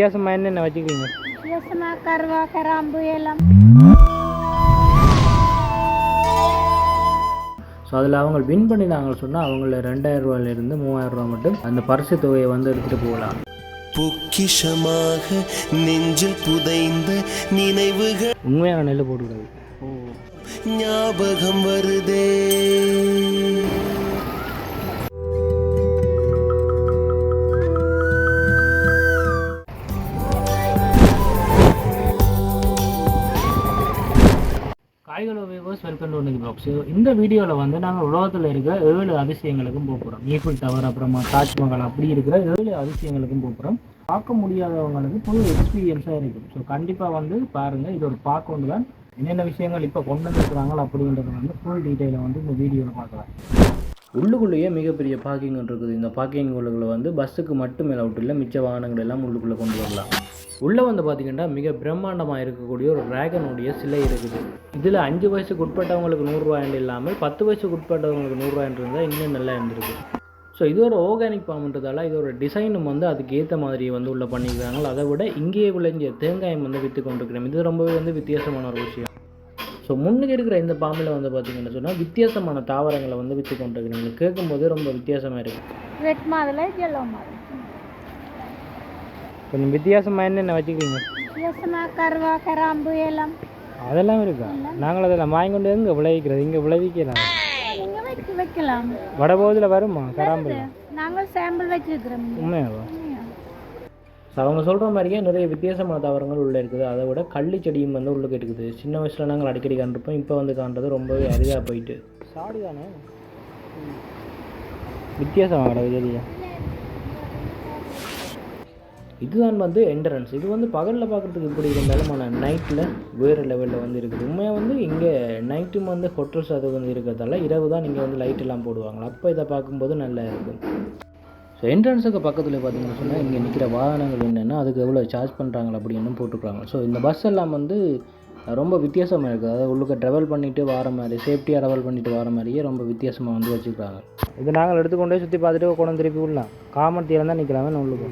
வித்தியாசமாக என்னென்ன வச்சுக்கிறீங்க? வித்தியாசமாக கருவா கராம்பு எல்லாம் ஸோ அதில் அவங்க வின் பண்ணினாங்க சொன்னால் அவங்கள ரெண்டாயிரம் ரூபாயிலிருந்து மூவாயிரம் ரூபா மட்டும் அந்த பரிசு தொகையை வந்து எடுத்துகிட்டு போகலாம். பொக்கிஷமாக நெஞ்சில் புதைந்த நினைவுகள். உண்மையான நெல் போட்டுக்கூடாது ஞாபகம் வருதே. காய்களோ வெல்கம் டு இன்னைக்கு பாக்ஸ் இந்த வீடியோவில் வந்து நாங்கள் உலகத்தில் இருக்க ஏழு அதிசயங்களுக்கும் போகிறோம் ஈஃபில் டவர் அப்புறமா தாஜ்மஹால் அப்படி இருக்கிற ஏழு அதிசயங்களுக்கும் போகிறோம் பார்க்க முடியாதவங்களுக்கு புது எக்ஸ்பீரியன்ஸாக இருக்கும். ஸோ கண்டிப்பாக வந்து பாருங்கள் இது ஒரு பார்க்க ஒன்று தான். என்னென்ன விஷயங்கள் இப்போ கொண்டு வந்துருக்குறாங்களோ அப்படின்றத வந்து ஃபுல் டீட்டெயிலை வந்து இந்த வீடியோவில் பார்க்கலாம். உள்ளுக்குள்ளேயே மிகப்பெரிய பார்க்கிங் இருக்குது. இந்த பார்க்கிங் உள்ளுக்குள்ளே வந்து பஸ்ஸுக்கு மட்டும் அவுட் இல்லை மிச்ச வாகனங்கள் எல்லாம் உள்ளுக்குள்ளே கொண்டு வரலாம். உள்ளே வந்து பார்த்தீங்கன்னா மிக பிரம்மாண்டமாக இருக்கக்கூடிய ஒரு டிராகனுடைய சிலை இருக்குது. இதில் அஞ்சு வயசுக்கு உட்பட்டவங்களுக்கு நூறுரூவாயின்னு இல்லாமல் பத்து வயசுக்கு உட்பட்டவங்களுக்கு நூறுரூவாயின்னு இருந்தால் இன்னும் நல்லா இருந்திருக்கு. ஸோ இது ஒரு ஆர்கானிக் பாம்புன்றதால இதோட டிசைனும் வந்து அதுக்கு ஏற்ற மாதிரி வந்து உள்ளே பண்ணியிருக்காங்க அதை விட இங்கேயே விளைஞ்ச தேங்காயம் வந்து விற்று கொண்டிருக்கிறோம். இது ரொம்பவே வந்து வித்தியாசமான ஒரு விஷயம். ஸோ முன்னுக்கு இருக்கிற இந்த பாம்பில் வந்து பார்த்தீங்கன்னு சொன்னால் வித்தியாசமான தாவரங்களை வந்து விற்று கொண்டிருக்கிறீங்க கேட்கும்போது ரொம்ப வித்தியாசமாக இருக்குது ரெட் மாதுளை எல்லோ மாதுளை. கொஞ்சம் வித்தியாசமாக என்னென்ன வச்சுக்கிறீங்க? வித்தியாசமாக கருவா கராம்பு எல்லாம் அதெல்லாம் இருக்கா? நாங்கள் அதெல்லாம் வாங்கி கொண்டு எங்கே விளைவிக்கிறது? இங்கே விளைவிக்கலாம். வைக்கலாம். வடபோதில் வருமா? கராம்பு நாங்கள் சாம்பிள் வச்சிருக்கிறோம். உண்மையாவா? உண்மையா? ஸோ அவங்க சொல்கிற மாதிரியே நிறைய வித்தியாசமான தாவரங்கள் உள்ளே இருக்குது. அதை விட கள்ளி செடியும் வந்து உள்ளே இருக்குது சின்ன வயசில் நாங்கள் அடிக்கடி கண்டிருப்போம். இப்போ வந்து காண்றது ரொம்பவே அரிதாக போயிட்டு. சாடி தானே வித்தியாசம் கிடக்கு செடியா இதுதான் வந்து என்ட்ரன்ஸ் இது வந்து பகலில் பார்க்குறதுக்கு இப்படி இருந்தாலும் ஆனால் நைட்டில் வேறு லெவலில் வந்து இருக்குது. உண்மையாக வந்து இங்கே நைட்டும் வந்து ஹோட்டல்ஸ் அது வந்து இருக்கிறதால இரவு தான் இங்கே வந்து லைட் எல்லாம் போடுவாங்க. அப்போ இதை பார்க்கும்போது நல்லா இருக்கும். ஸோ என்ட்ரன்ஸுக்கு பக்கத்தில் பார்த்தீங்கன்னு சொன்னால் இங்கே நிற்கிற வாகனங்கள் என்னென்னா அதுக்கு எவ்வளோ சார்ஜ் பண்ணுறாங்க அப்படின்னு போட்டுருக்காங்க ஸோ இந்த பஸ் எல்லாம் வந்து ரொம்ப வித்தியாசமாக இருக்குது அதாவது உள்ளுக்க ட்ராவல் பண்ணிட்டு வர மாதிரி சேஃப்டியாக ட்ராவல் பண்ணிட்டு வர மாதிரியே ரொம்ப வித்தியாசமாக வந்து வச்சுருக்காங்க இது நாங்கள் எடுத்துக்கொண்டே சுற்றி பார்த்துட்டு கொண்டு திருப்பி விடலாம் காமர்த்தியில் தான் நிற்கிறாங்கன்னு உள்ளுக்கு.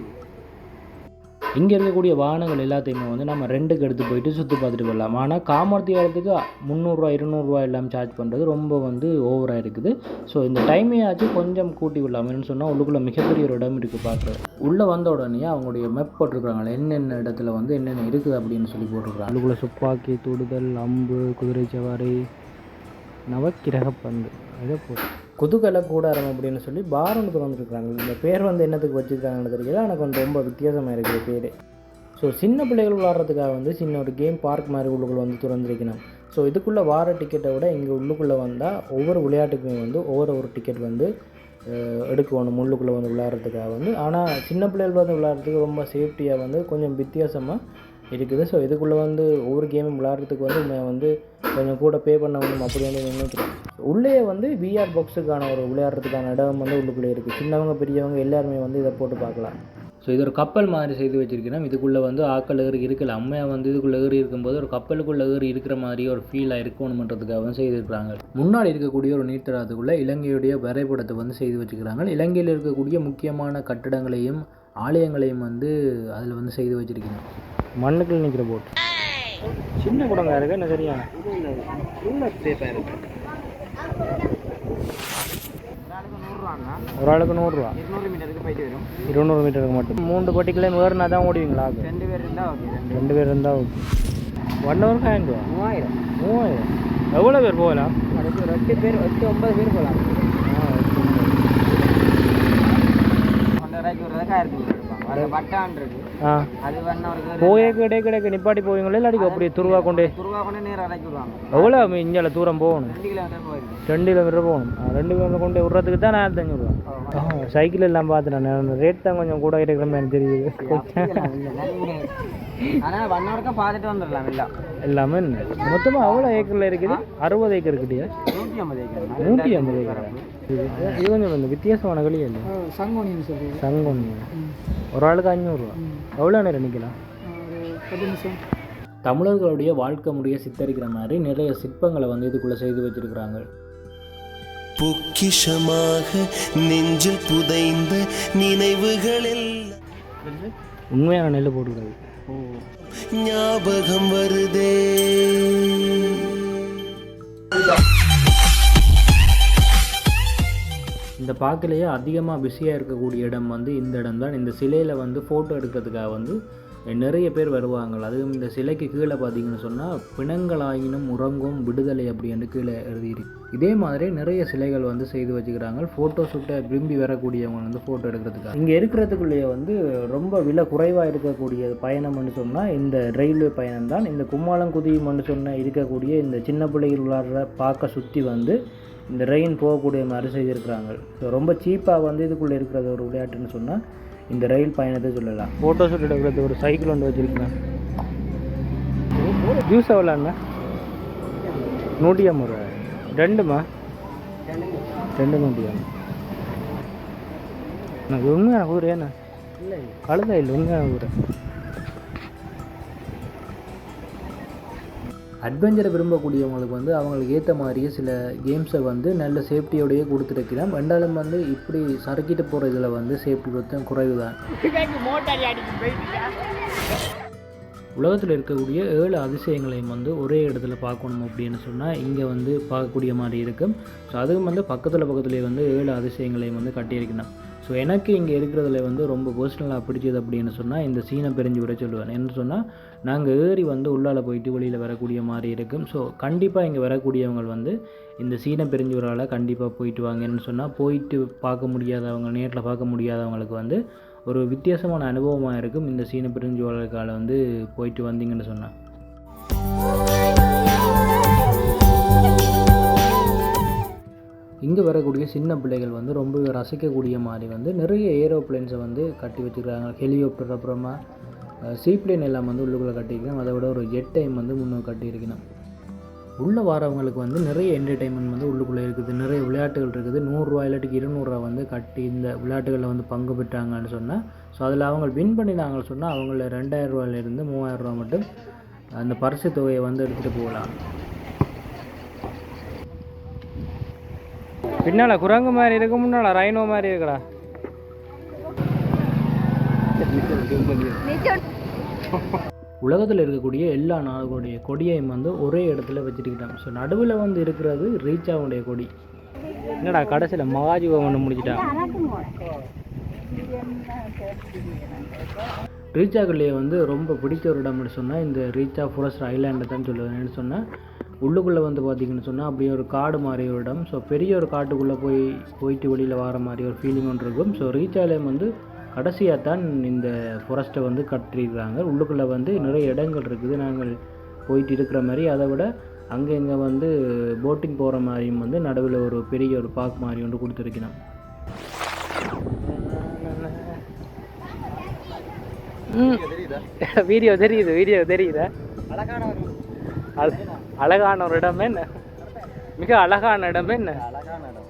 இங்கே இருக்கக்கூடிய வாகனங்கள் எல்லாத்தையுமே வந்து நம்ம ரெண்டுக்கு எடுத்து போயிட்டு சுற்றி பார்த்துட்டு வரலாம் ஆனால் காமர்த்தி இடத்துக்கு முந்நூறுரூவா இருநூறுவா எல்லாம் சார்ஜ் பண்ணுறது ரொம்ப வந்து ஓவராக இருக்குது. ஸோ இந்த டைமையாச்சும் கொஞ்சம் கூட்டி விடலாமேன்னு சொன்னால் உள்ளுக்குள்ளே மிகப்பெரிய ஒரு இடம் இருக்குது பார்க்குறது உள்ளே வந்த உடனே அவங்களுடைய மெப் போட்டிருக்காங்களே என்னென்ன இடத்துல வந்து என்னென்ன இருக்குது அப்படின்னு சொல்லி போட்டிருக்காங்க உள்ளுக்குள்ளே துப்பாக்கி தொடுதல் அம்பு குதிரை சவாரி நவக்கிரக பந்து அதே போட்டு குதுகல கூடாரம் அப்படின்னு சொல்லி பார் ஒன்று திறந்துருக்குறாங்க. இந்த பேர் வந்து என்னத்துக்கு வச்சுருக்காங்கன்னு தெரியல. எனக்கு வந்து ரொம்ப வித்தியாசமாக இருக்குது பேர். ஸோ சின்ன பிள்ளைகள் விளாட்றதுக்காக வந்து சின்ன ஒரு கேம் பார்க் மாதிரி உள்ளுக்குள்ளே வந்து திறந்துருக்கணும். ஸோ இதுக்குள்ளே வார டிக்கெட்டை விட இங்கே உள்ளுக்குள்ளே வந்தால் ஒவ்வொரு விளையாட்டுக்குமே வந்து ஒவ்வொரு ஒரு டிக்கெட் வந்து எடுக்கணும் உள்ளுக்குள்ளே வந்து விளையாடுறதுக்காக வந்து. ஆனால் சின்ன பிள்ளைகள் வந்து விளையாடுறதுக்கு ரொம்ப சேஃப்டியாக வந்து கொஞ்சம் வித்தியாசமாக இருக்குது. ஸோ இதுக்குள்ளே வந்து ஒவ்வொரு கேமும் விளையாடுறதுக்கு வந்து நான் வந்து கொஞ்சம் கூட பே பண்ண முடியும் அப்படி வந்து நினைக்கிறேன் உள்ளே வந்து விஆர் பாக்ஸுக்கான ஒரு விளையாடுறதுக்கான இடம் வந்து உள்ளுக்குள்ளே இருக்குது சின்னவங்க பெரியவங்க எல்லாருமே வந்து இதை போட்டு பார்க்கலாம். ஸோ இது ஒரு கப்பல் மாதிரி செய்து வச்சுருக்கேன் இதுக்குள்ளே வந்து ஆக்கள் ஏறி இருக்கல அம்மையாக வந்து இதுக்குள்ளே ஏறி இருக்கும்போது ஒரு கப்பலுக்குள்ளே ஏறி இருக்கிற மாதிரி ஒரு ஃபீலாக இருக்கணுமன்றதுக்காக வந்து செய்திருக்கிறாங்க. முன்னாடி இருக்கக்கூடிய ஒரு நீர்த்தடாத்துக்குள்ளே இலங்கையுடைய வரைபடத்தை வந்து செய்து வச்சுக்கிறாங்க இலங்கையில் இருக்கக்கூடிய முக்கியமான கட்டடங்களையும் ஆலயங்களையும் வந்து அதில் வந்து செய்து வச்சிருக்கணும் மண்ணுக்குள்ள நிற்கிற போட் சின்ன குடங்க இருக்கு என்ன சரியா ஒரு ஆளுக்கு நூறுரூவா. இருநூறு மீட்டருக்கு மட்டும். மூன்று பட்டிக்குள்ளே வேறுனா தான் ஓடுவீங்களா? ரெண்டு பேர் இருந்தால் ஓகே ரெண்டு பேர். இருந்தால் ஓகே ஒன் ஹவருக்கு ஆயிரம் ரூபா மூவாயிரம். மூவாயிரம். எவ்வளோ பேர் போகலாம்? ரெண்டு பேர் எட்டு ஒன்பது பேர் போகலாம். ஒன்றரை ரூபாய்க்கு விடுறதுக்கு ஆயிரத்தி இருக்கு. ஒரு போயே கிடைக்க கிடைக்க நிப்பாட்டி போவீங்களா? இல்லாட்டி அப்படியே துருவா கொண்டு எவ்வளோ இங்கே தூரம் போகணும்? ரெண்டு கிலோமீட்டர் போகணும். ரெண்டு கிலோமீட்டர் கொண்டு விட்றதுக்கு தான் நான் அஞ்சூறுவா சைக்கிள் எல்லாம் பார்த்துட்டேன் ரேட் தான் கொஞ்சம் கூட இருக்கிற மாதிரி தெரியுது. பார்த்துட்டு வந்துடலாம் இல்லை எல்லாமே மொத்தமாக அவ்வளோ ஏக்கரில் இருக்குது? அறுபது ஏக்கர் கிட்டே நூற்றி ஐம்பது ஏக்கர் நூற்றி ஐம்பது ஏக்கர் இந்த வித்தியாசமான களி இல்லை சங்கோனின்னு சொல்லி சங்கம் ஒரு ஆளுக்கு அஞ்சூறுரூவா எவ்வளோ நேரம் நிற்கலாம் நிமிஷம் தமிழர்களுடைய வாழ்க்கை முறையை சித்தரிக்கிற மாதிரி நிறைய சிற்பங்களை வந்து இதுக்குள்ளே செய்து வச்சிருக்கிறாங்க பொக்கிஷமாக நெஞ்சில் புதைந்த நினைவுகளில் உண்மையான நெல் போட்டுக்கூடாது ஞாபகம் வருதே இந்த பார்க்கலையே அதிகமாக பிஸியாக இருக்கக்கூடிய இடம் வந்து இந்த இடம் தான் இந்த சிலையில் வந்து ஃபோட்டோ எடுக்கிறதுக்காக வந்து நிறைய பேர் வருவாங்க அதுவும் இந்த சிலைக்கு கீழே பார்த்தீங்கன்னு சொன்னால் பிணங்களாயினும் உறங்கும் விடுதலை அப்படின்னு கீழே எழுதியிருக்கு இதே மாதிரி நிறைய சிலைகள் வந்து செய்து வச்சுக்கிறாங்க. ஃபோட்டோ ஷூட்டை விரும்பி வரக்கூடியவங்க வந்து ஃபோட்டோ எடுக்கிறதுக்காக. இங்கே இருக்கிறதுக்குள்ளேயே வந்து ரொம்ப விலை குறைவாக இருக்கக்கூடிய பயணம்னு சொன்னால் இந்த ரயில்வே பயணம் தான் இந்த கும்மாளங்குதியும்னு சொன்ன இருக்கக்கூடிய இந்த சின்ன பிள்ளைகள் விளாடுற பார்க்க சுற்றி வந்து இந்த ரெயின் போகக்கூடிய மாதிரி செய்திருக்கிறாங்க. ஸோ ரொம்ப சீப்பாக வந்து இதுக்குள்ளே இருக்கிறது ஒரு விளையாட்டுன்னு சொன்னால் இந்த ரயில் பயணத்தை சொல்லலாம். ஃபோட்டோ ஷூட் எடுக்கிறது ஒரு சைக்கிள் ஒன்று வச்சுருக்கேன். ஜூஸ் எவ்வளோண்ணா நூற்றி ஐம்பது ரூபா ரெண்டுமா? ரெண்டு நூற்றி ஐம்பது. நான் உண்மையான ஊர் ஏண்ணா இல்லை கழுதா இல்லை உண்மையான ஊர் அட்வென்ச்சரை விரும்பக்கூடியவங்களுக்கு வந்து அவங்களுக்கு ஏற்ற மாதிரியே சில கேம்ஸை வந்து நல்ல சேஃப்டியோடையே கொடுத்துருக்கிறோம் ரெண்டாலும் வந்து இப்படி சறுக்கிட்டு போகிற இதில் வந்து சேஃப்டி கொஞ்சம் குறைவு தான் உலகத்தில் இருக்கக்கூடிய ஏழு அதிசயங்களையும் வந்து ஒரே இடத்துல பார்க்கணும் அப்படின்னு சொன்னால் இங்கே வந்து பார்க்கக்கூடிய மாதிரி இருக்கும். ஸோ அதுவும் வந்து பக்கத்தில் பக்கத்துலேயே வந்து ஏழு அதிசயங்களையும் வந்து கட்டியிருக்கணும். ஸோ எனக்கு இங்கே இருக்கிறதுல வந்து ரொம்ப பர்சனலாக பிடிச்சது அப்படின்னு சொன்னால் இந்த சீனை பிரிஞ்சு விட சொல்லுவேன். என்ன சொன்னால் நாங்கள் ஏறி வந்து உள்ளால போயிட்டு வெளியில் வரக்கூடிய மாதிரி இருக்கும். ஸோ கண்டிப்பாக இங்கே வரக்கூடியவங்க வந்து இந்த சீனை பிரிஞ்சுவரால் கண்டிப்பாக போயிட்டு வாங்கன்னு சொன்னால் போயிட்டு பார்க்க முடியாதவங்க நேரில் பார்க்க முடியாதவங்களுக்கு வந்து ஒரு வித்தியாசமான அனுபவமாக இருக்கும் இந்த சீன பிரிஞ்சுவர்களுக்கால வந்து போயிட்டு வந்தீங்கன்னு சொன்னால் இருந்து வரக்கூடிய சின்ன பிள்ளைகள் வந்து ரொம்ப ரசிக்கக்கூடிய மாதிரி வந்து நிறைய ஏரோப்ளேன்ஸை வந்து கட்டி வச்சுருக்காங்க ஹெலிகாப்டர் அப்புறமா சீப்ளைன் எல்லாம் வந்து உள்ளுக்குள்ளே கட்டியிருக்கணும் அதை விட ஒரு ஜெட் டைம் வந்து முன்னே கட்டியிருக்கணும். உள்ளே வரவங்களுக்கு வந்து நிறைய என்டர்டெயின்மெண்ட் வந்து உள்ளுக்குள்ளே இருக்குது. நிறைய விளையாட்டுகள் இருக்குது. நூறுரூவா இல்லாட்டிக்கு இருநூறுவா வந்து கட்டி இந்த விளையாட்டுகளில் வந்து பங்கு பெற்றாங்கன்னு சொன்னால் ஸோ அதில் அவங்க வின் பண்ணினாங்கன்னு சொன்னால் அவங்கள ரெண்டாயிரம் ரூபாயிலிருந்து மூவாயிரம் ரூபா மட்டும் அந்த பரிசு தொகையை வந்து எடுத்துகிட்டு போகலாம். பின்னால் குரங்கு மாதிரி இருக்கு முன்னால் ரைனோ மாதிரி இருக்குடா. உலகத்தில் இருக்கக்கூடிய எல்லா நாடுகளுடைய கொடியையும் வந்து ஒரே இடத்துல வச்சுருக்கிட்டாங்க ஸோ நடுவில் வந்து இருக்கிறது ரீச்சாவுடைய கொடி. என்னடா கடைசியில் மகாஜீவம் ஒன்று முடிச்சிட்டான் ரீச்சாக்குள்ளேயே வந்து ரொம்ப பிடிச்ச ஒரு இடம்னு சொன்னால் இந்த ரீச்சா ஃபாரஸ்ட் ஐலாண்டை தான் சொல்லுவேன். சொன்னால் உள்ளுக்குள்ளே வந்து பார்த்திங்கன்னு சொன்னால் அப்படியே ஒரு காடு மாதிரி ஒரு இடம். ஸோ பெரிய ஒரு காட்டுக்குள்ளே போய் போயிட்டு வெளியில் வர மாதிரி ஒரு ஃபீலிங் ஒன்று இருக்கும். ஸோ ரீச்சாலேயும் வந்து கடைசியாக தான் இந்த ஃபாரஸ்ட்டை வந்து கட்டிருக்கிறாங்க உள்ளுக்குள்ளே வந்து நிறைய இடங்கள் இருக்குது. நாங்கள் போயிட்டு இருக்கிற மாதிரி அதை விட அங்கே இங்கே வந்து போட்டிங் போகிற மாதிரியும் வந்து நடுவில் ஒரு பெரிய ஒரு பார்க் மாதிரி ஒன்று கொடுத்துருக்கணும். வீடியோ தெரியுது வீடியோ தெரியுதா. அழகான அழகான ஒரு இடம் என்ன? மிக அழகான இடம் என்ன? அழகான இடம்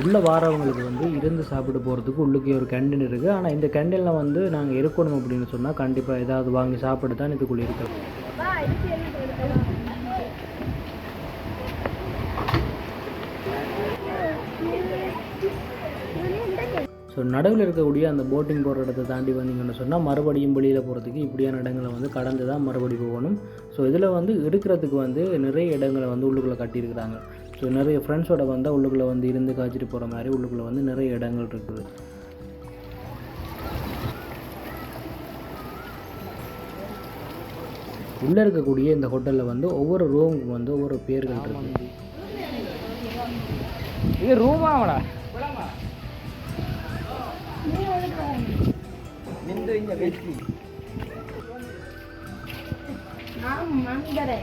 உள்ளே வாரவங்களுக்கு வந்து இருந்து சாப்பிட்டு போகிறதுக்கு உள்ளுக்கே ஒரு கேண்டீன் இருக்குது ஆனால் இந்த கேண்டீனில் வந்து நாங்கள் இருக்கணும் அப்படின்னு சொன்னால் கண்டிப்பாக ஏதாவது வாங்கி சாப்பிட்டு தான் இதுக்குள்ளே இருக்கிறோம் ஸோ நடுவில் இருக்கக்கூடிய அந்த போட்டிங் போகிற இடத்த தாண்டி வந்தீங்கன்னு சொன்னால் மறுபடியும் வெளியில் போகிறதுக்கு இப்படியான இடங்களை வந்து கடந்து தான் மறுபடி போகணும். ஸோ இதில் வந்து இருக்கிறதுக்கு வந்து நிறைய இடங்களை வந்து உள்ளுக்குள்ளே கட்டியிருக்கிறாங்க. ஸோ நிறைய ஃப்ரெண்ட்ஸோட வந்தால் உள்ளுக்குள்ளே வந்து இருந்து காய்ச்சிட்டு போகிற மாதிரி உள்ளுக்குள்ளே வந்து நிறைய இடங்கள் இருக்குது. உள்ளே இருக்கக்கூடிய இந்த ஹோட்டலில் வந்து ஒவ்வொரு ரூமுக்கு வந்து ஒவ்வொரு பேர்கள் இருக்குது இது ரூமாவடா நின்று இங்க வெற்றி நான் மந்தரை